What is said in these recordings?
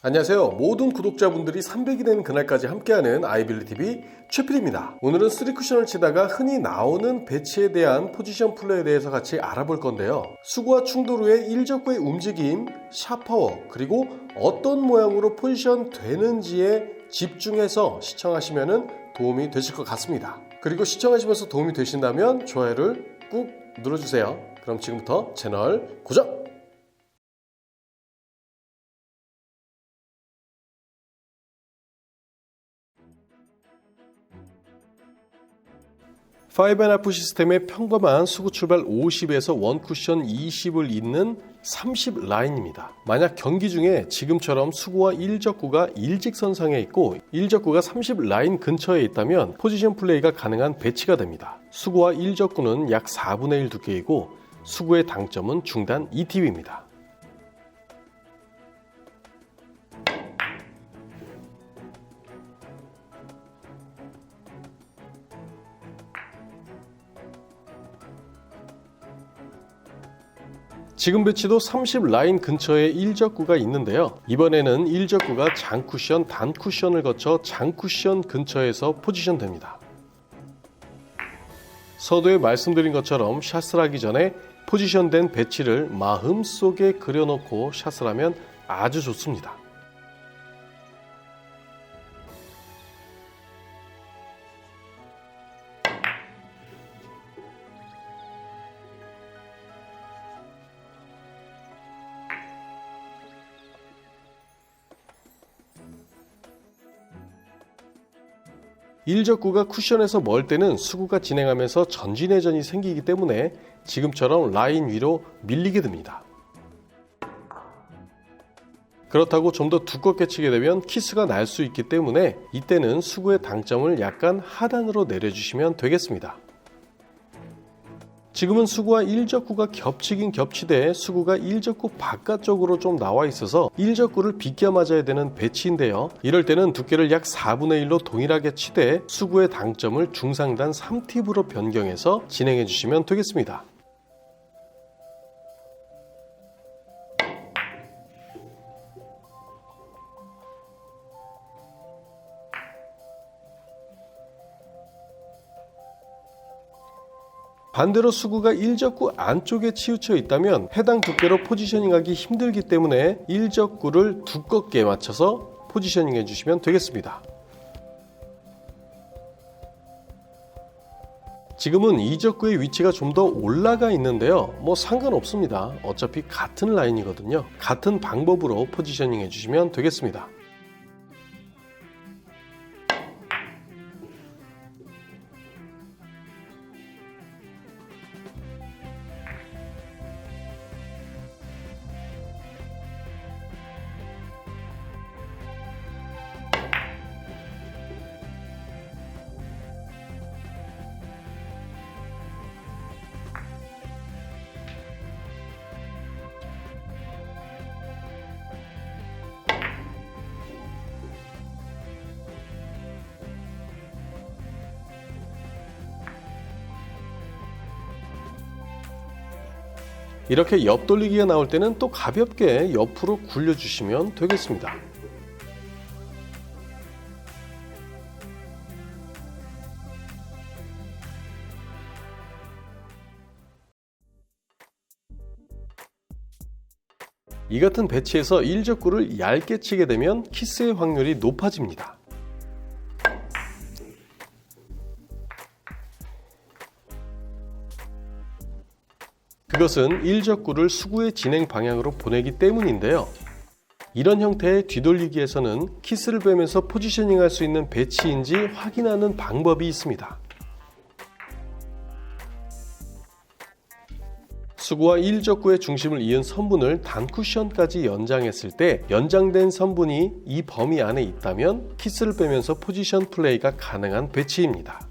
안녕하세요. 모든 구독자분들이 300이 되는 그날까지 함께하는 아이빌리TV 최필입니다. 오늘은 3쿠션을 치다가 흔히 나오는 배치에 대한 포지션 플레이에 대해서 같이 알아볼 건데요. 수구와 충돌 후에 일적구의 움직임, 샷파워, 그리고 어떤 모양으로 포지션 되는지에 집중해서 시청하시면 도움이 되실 것 같습니다. 그리고 시청하시면서 도움이 되신다면 좋아요를 꾹 눌러주세요. 그럼 지금부터 채널 고정! 5&F 시스템의 평범한 수구 출발 50에서 원 쿠션 20을 잇는 30 라인입니다. 만약 경기 중에 지금처럼 수구와 일적구가 일직선상에 있고 일적구가 30 라인 근처에 있다면 포지션 플레이가 가능한 배치가 됩니다. 수구와 일적구는 약 4분의 1 두께이고 수구의 당점은 중단 2팁입니다. 지금 배치도 30 라인 근처에 일적구가 있는데요. 이번에는 일적구가 장쿠션, 단쿠션을 거쳐 장쿠션 근처에서 포지션 됩니다. 서두에 말씀드린 것처럼 샷을 하기 전에 포지션된 배치를 마음속에 그려놓고 샷을 하면 아주 좋습니다. 일적구가 쿠션에서 멀 때는 수구가 진행하면서 전진회전이 생기기 때문에 지금처럼 라인 위로 밀리게 됩니다. 그렇다고 좀 더 두껍게 치게 되면 키스가 날 수 있기 때문에 이때는 수구의 당점을 약간 하단으로 내려주시면 되겠습니다. 지금은 수구와 일적구가 겹치긴 겹치되 수구가 일적구 바깥쪽으로 좀 나와 있어서 일적구를 비껴 맞아야 되는 배치인데요. 이럴 때는 두께를 약 4분의 1로 동일하게 치되 수구의 당점을 중상단 3팁으로 변경해서 진행해 주시면 되겠습니다. 반대로 수구가 일적구 안쪽에 치우쳐 있다면 해당 두께로 포지셔닝하기 힘들기 때문에 일적구를 두껍게 맞춰서 포지셔닝 해주시면 되겠습니다. 지금은 이적구의 위치가 좀 더 올라가 있는데요. 뭐 상관없습니다. 어차피 같은 라인이거든요. 같은 방법으로 포지셔닝 해주시면 되겠습니다. 이렇게 옆 돌리기가 나올 때는 또 가볍게 옆으로 굴려주시면 되겠습니다. 이 같은 배치에서 일적구를 얇게 치게 되면 키스의 확률이 높아집니다. 그것은 일적구를 수구의 진행 방향으로 보내기 때문인데요. 이런 형태의 뒤돌리기에서는 키스를 빼면서 포지셔닝 할 수 있는 배치인지 확인하는 방법이 있습니다. 수구와 일적구의 중심을 이은 선분을 단쿠션까지 연장했을 때 연장된 선분이 이 범위 안에 있다면 키스를 빼면서 포지션 플레이가 가능한 배치입니다.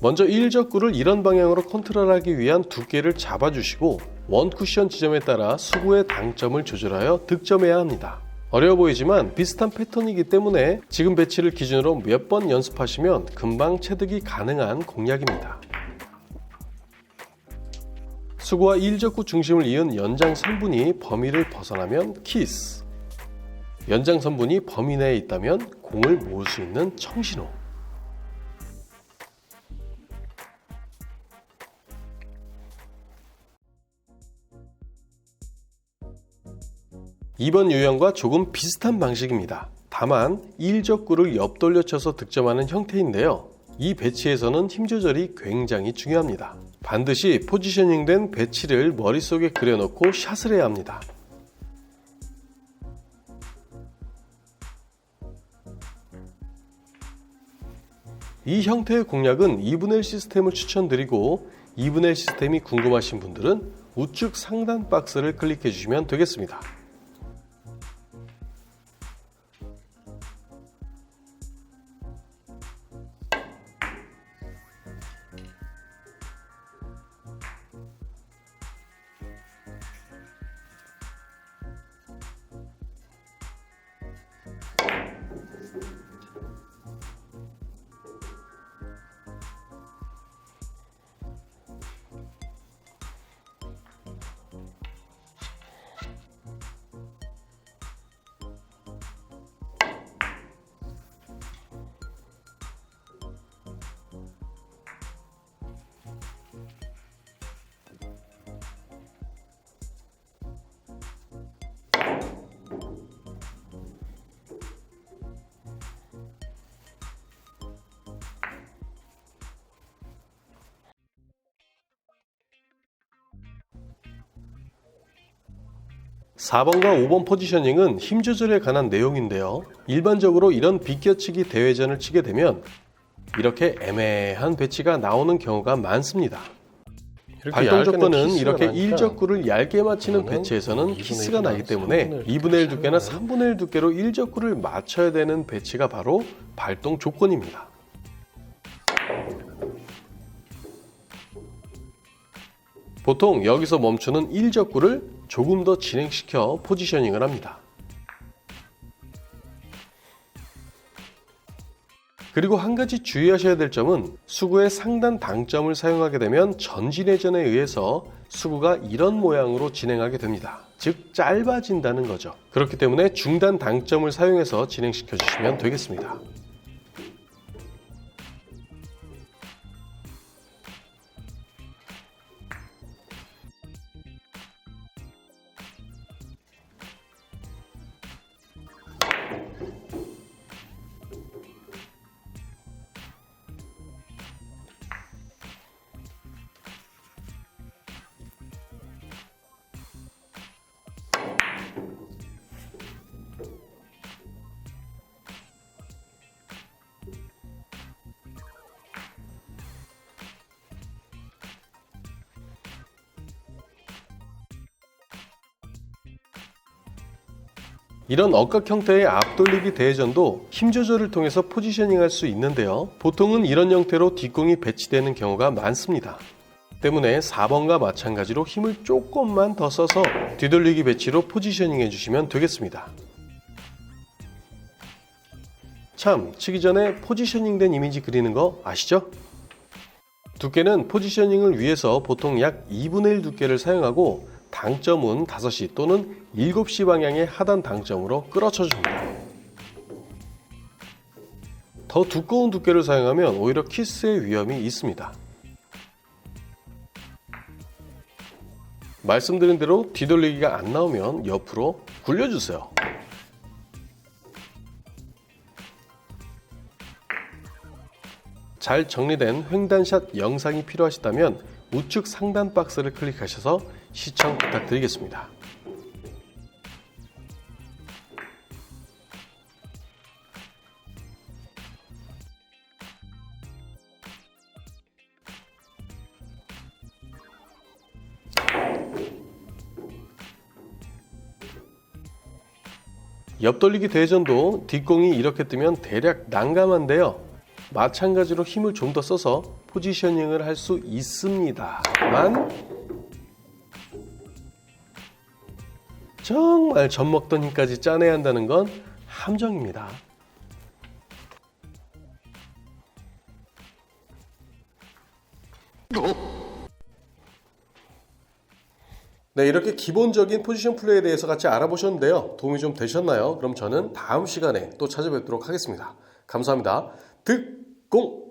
먼저 1적구를 이런 방향으로 컨트롤하기 위한 두께를 잡아주시고 원 쿠션 지점에 따라 수구의 당점을 조절하여 득점해야 합니다. 어려워 보이지만 비슷한 패턴이기 때문에 지금 배치를 기준으로 몇 번 연습하시면 금방 체득이 가능한 공략입니다. 수구와 일적구 중심을 이은 연장 선분이 범위를 벗어나면 키스. 연장 선분이 범위 내에 있다면 공을 모을 수 있는 청신호. 이번 유형과 조금 비슷한 방식입니다. 다만 일적구를 옆돌려 쳐서 득점하는 형태인데요. 이 배치에서는 힘 조절이 굉장히 중요합니다. 반드시 포지셔닝된 배치를 머릿속에 그려놓고 샷을 해야 합니다. 이 형태의 공략은 2분의 1 시스템을 추천드리고 2분의 1 시스템이 궁금하신 분들은 우측 상단 박스를 클릭해 주시면 되겠습니다. (4번과) (5번) 포지셔닝은 힘 조절에 관한 내용인데요. 일반적으로 이런 비껴치기 대회전을 치게 되면 이렇게 애매한 배치가 나오는 경우가 많습니다. 발동 조건은 이렇게 일적구를 얇게 맞히는 배치에서는 키스가 나기 때문에 2분의 1 두께나 3분의 1 두께로 일적구를 맞춰야 되는 배치가 바로 발동 조건입니다 보통 여기서 멈추는 일적구를 조금 더 진행시켜 포지셔닝을 합니다. 그리고 한 가지 주의하셔야 될 점은 수구의 상단 당점을 사용하게 되면 전진회전에 의해서 수구가 이런 모양으로 진행하게 됩니다. 즉 짧아진다는 거죠. 그렇기 때문에 중단 당점을 사용해서 진행시켜 주시면 되겠습니다. 이런 억각 형태의 앞돌리기 대회전도 힘 조절을 통해서 포지셔닝 할 수 있는데요. 보통은 이런 형태로 뒷공이 배치되는 경우가 많습니다. 때문에 4번과 마찬가지로 힘을 조금만 더 써서 뒤돌리기 배치로 포지셔닝 해주시면 되겠습니다. 참, 치기 전에 포지셔닝 된 이미지 그리는 거 아시죠? 두께는 포지셔닝을 위해서 보통 약 2분의 1 두께를 사용하고 당점은 5시 또는 7시 방향의 하단 당점으로 끌어쳐 줍니다. 더 두꺼운 두께를 사용하면 오히려 키스의 위험이 있습니다. 말씀드린 대로 뒤돌리기가 안 나오면 옆으로 굴려주세요. 잘 정리된 횡단샷 영상이 필요하시다면 우측 상단 박스를 클릭하셔서 시청 부탁드리겠습니다. 옆돌리기 대전도 뒷공이 이렇게 뜨면 대략 난감한데요. 마찬가지로 힘을 좀 더 써서 포지셔닝을 할 수 있습니다만 정말 젖 먹던 힘까지 짜내야 한다는 건 함정입니다. 네, 이렇게 기본적인 포지션 플레이에 대해서 같이 알아보셨는데요. 도움이 좀 되셨나요? 그럼 저는 다음 시간에 또 찾아뵙도록 하겠습니다. 감사합니다. 득 공!